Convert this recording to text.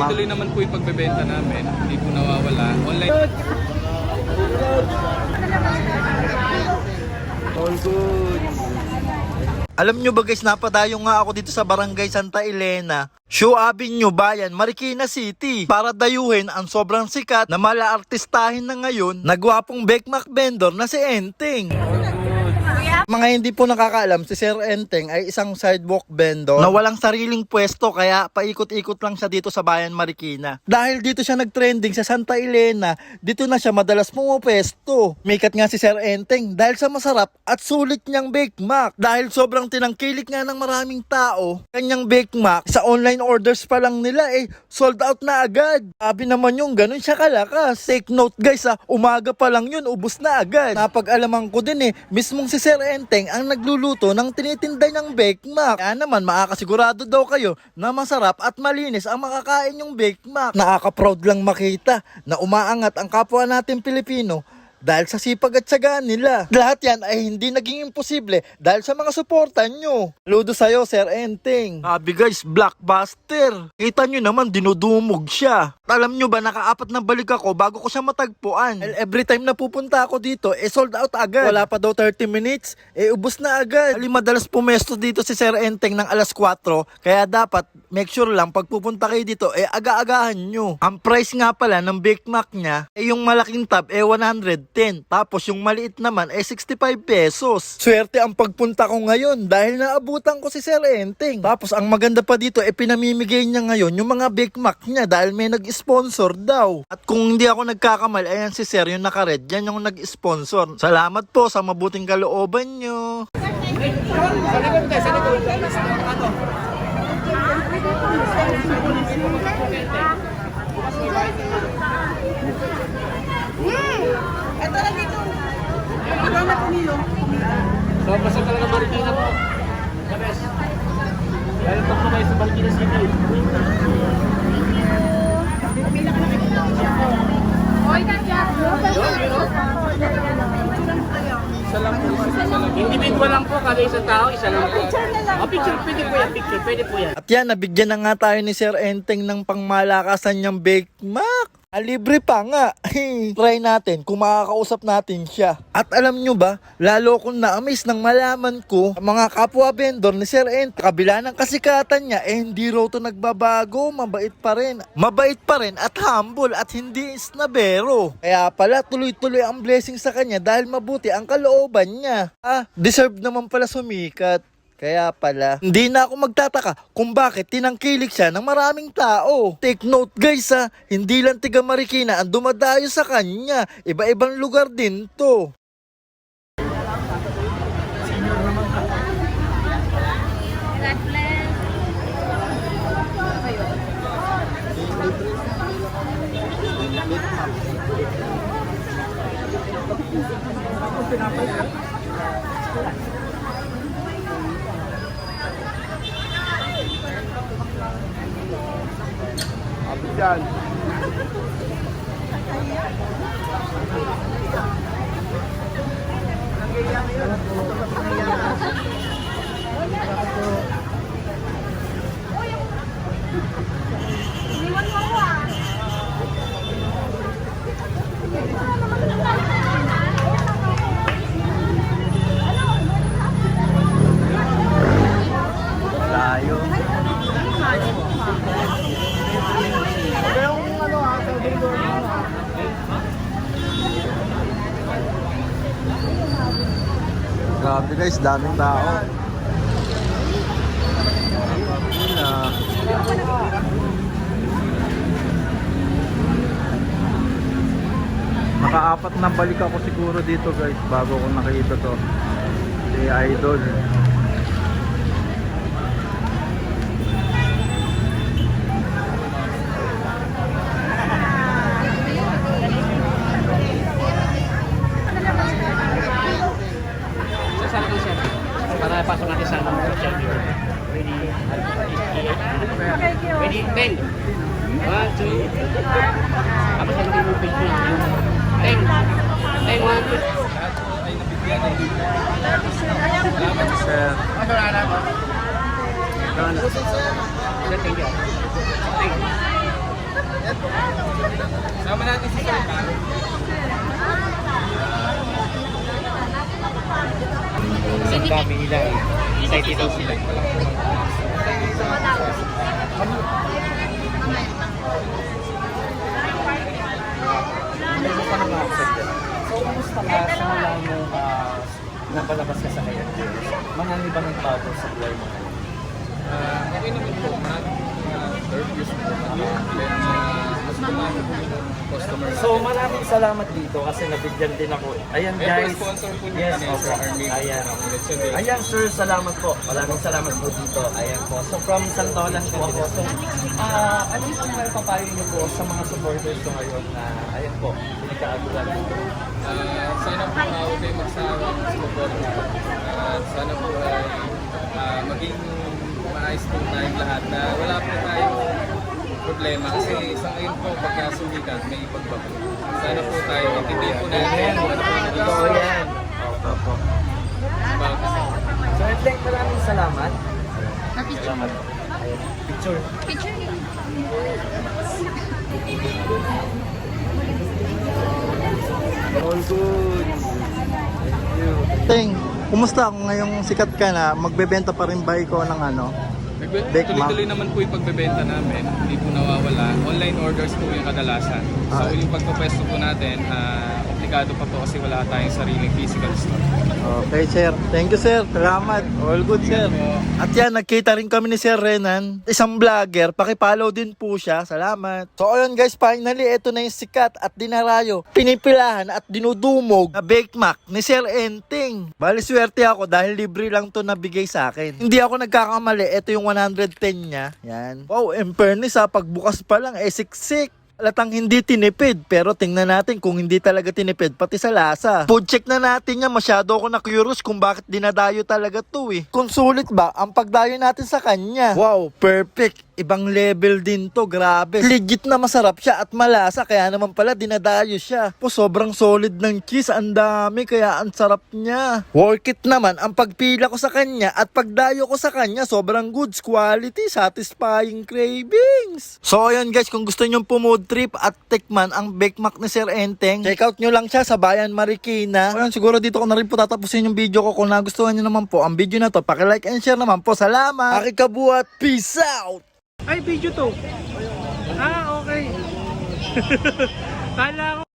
tuloy-tuloy naman po yung pagbebenta namin. Hindi po nawawala. Online. Alam nyo ba guys, napadayo nga ako dito sa Barangay Santa Elena. Show Avenue, Bayan, Marikina City. Para dayuhin ang sobrang sikat na mala artistahin na ngayon na gwapong Bekmak vendor na si Enteng. Mga hindi po nakakaalam, si Sir Enteng ay isang sidewalk vendor na walang sariling pwesto kaya paikot-ikot lang siya dito sa Bayan Marikina. Dahil dito siya nagtrending sa Santa Elena, dito na siya madalas pumupwesto. Mikat nga si Sir Enteng dahil sa masarap at sulit niyang Bake Mac. Dahil sobrang tinangkilik nga ng maraming tao, kanyang Bake Mac sa online orders pa lang nila eh sold out na agad. Sabi naman yung ganun siya kalakas. Take note guys ha, umaga pa lang yun, ubus na agad. Napag-alaman ko din eh, mismong si Sir Enteng ang nagluluto ng tinitinda niyang Bake Mac. Kaya naman makakasigurado daw kayo na masarap at malinis ang makakain yung Bake Mac. Nakaka-proud lang makita na umaangat ang kapwa natin Pilipino dahil sa sipag at tsagaan nila. Lahat yan ay hindi naging imposible dahil sa mga suporta nyo. Ludo sa'yo, Sir Enteng. Sabi guys, blockbuster. Kita nyo naman, dinudumog siya. Alam nyo ba, nakaapat na balik ako bago ko siya matagpuan. Well, every time na pupunta ako dito, eh sold out agad. Wala pa daw 30 minutes, eh ubos na agad. Ali madalas pumesto dito si Sir Enteng ng alas 4, kaya dapat make sure lang pag pupunta kayo dito, eh aga-agahan nyo. Ang price nga pala ng Big Mac niya, eh yung malaking tab, eh 110. Tapos yung maliit naman, eh 65 pesos. Swerte ang pagpunta ko ngayon dahil naabutan ko si Sir Enteng. Tapos ang maganda pa dito, eh pinamimigay niya ngayon yung mga Big Mac niya dahil may nag-sponsor daw. At kung hindi ako nagkakamal, ayan si Sir yung naka-red, yan yung nag-sponsor. Salamat po sa mabuting kalooban nyo. Ito na dito. Ikaw na pumilo. So, basta talaga Marikina po. The best. Lalo pa po kayo sa Marikina City. Lang lang. Individual lang po, kada isang tao, isa lang po. Picture lang Oh, picture, pwede po yan, picture, pwede po yan. At yan, nabigyan na nga tayo ni Sir Enteng ng pangmalakasan niyang Bake Mac. Ah, libre pa nga. Try natin kung makakausap natin siya. At alam nyo ba, lalo akong na-amaze nang malaman ko ang mga kapwa vendor ni Sir Ent. Kabila ng kasikatan niya, eh hindi raw to nagbabago, mabait pa rin. Mabait pa rin at humble at hindi snabero. Kaya pala tuloy-tuloy ang blessing sa kanya dahil mabuti ang kalooban niya. Ah, deserve naman pala sumikat. Kaya pala, hindi na ako magtataka kung bakit tinangkilik siya ng maraming tao. Take note guys ha, hindi lang tiga Marikina ang dumadayo sa kanya. Iba-ibang lugar din to. God bless. الرجال Grabe guys, daming tao. Nakaapat na balik ako siguro dito guys bago ko nakita to. Si Idol. Saan po siya? Para pasok natin sa ano, social media. Ready? Ready? Ten. One, two. Tapos yung yung page nyo. Ten. Ten, one, two. Ay nabigyan eh. Salamat Sir. Sir, thank you. Thank you. Sama natin si Sir. Ang dami nila eh. Excited daw sila. So, kumusta ka sa mula mo uh, ka sa kaya Marami ba ng bago sa buhay mo? Ah, okay naman po. Mga interviews po. Then, ah, customer. So, maraming salamat dito kasi nabigyan din ako. Ayan May guys. sponsor po Yes, kami okay. sa Army. Ayan. Ayan sir, salamat po. Maraming salamat po dito. Ayan po. So from Santolan po ako. So, ah ano yung mga papayo niyo po sa mga supporters ko ngayon na ayan po, pinagkaagulan dito. Ah, sana po uh, huwag kayo magsawa sa support. At sana po ay ah, maging maayos po tayong lahat na wala po tayong problema kasi sa ngayon po pagka sumikat may pagbago. Sana po tayo intindihin po natin Totoo yan. Opo po. bago. So, Edlek, maraming salamat. Salamat. Ayan. Picture. All good. Teng, kumusta kung ngayong sikat ka na, magbebenta pa rin ba ikaw ng ano? Tuloy-tuloy naman po yung pagbebenta namin. Hindi po nawawala. Online orders po yung kadalasan. So Ah. yung pagpapesto po natin, ah, komplikado pa po kasi wala tayong sariling physical store. Okay, sir. Thank you, sir. Salamat. All good, sir. At yan, nagkita rin kami ni Sir Renan. Isang vlogger. Pakipollow din po siya. Salamat. So, ayun guys, finally, ito na yung sikat at dinarayo. Pinipilahan at dinudumog na Bake Mac ni Sir Enting. Bali, swerte ako dahil libre lang to nabigay sa akin. Hindi ako nagkakamali. Ito yung 110 niya. Yan. Wow, in fairness ha, pagbukas pa lang, eh, siksik. Latang hindi tinipid, pero tingnan natin kung hindi talaga tinipid, pati sa lasa. Food check na natin yan, masyado ako na curious kung bakit dinadayo talaga to eh. Kung sulit ba ang pagdayo natin sa kanya? Wow, perfect. Ibang level din to, grabe. Legit na masarap siya at malasa, kaya naman pala dinadayo siya. Po, sobrang solid ng cheese, ang dami, kaya ang sarap niya. Worth it naman ang pagpila ko sa kanya at pagdayo ko sa kanya, sobrang goods, quality, satisfying cravings. So ayun guys, kung gusto nyo pumood trip at tikman ang Bake Mac ni Sir Enteng, check out nyo lang siya sa Bayan Marikina. Ayun, siguro dito ko na rin po tatapusin yung video ko. Kung nagustuhan nyo naman po ang video na to, like and share naman po. Salamat! Aki kabuhat, peace out! Ay, video to. Ah, okay. Kala ko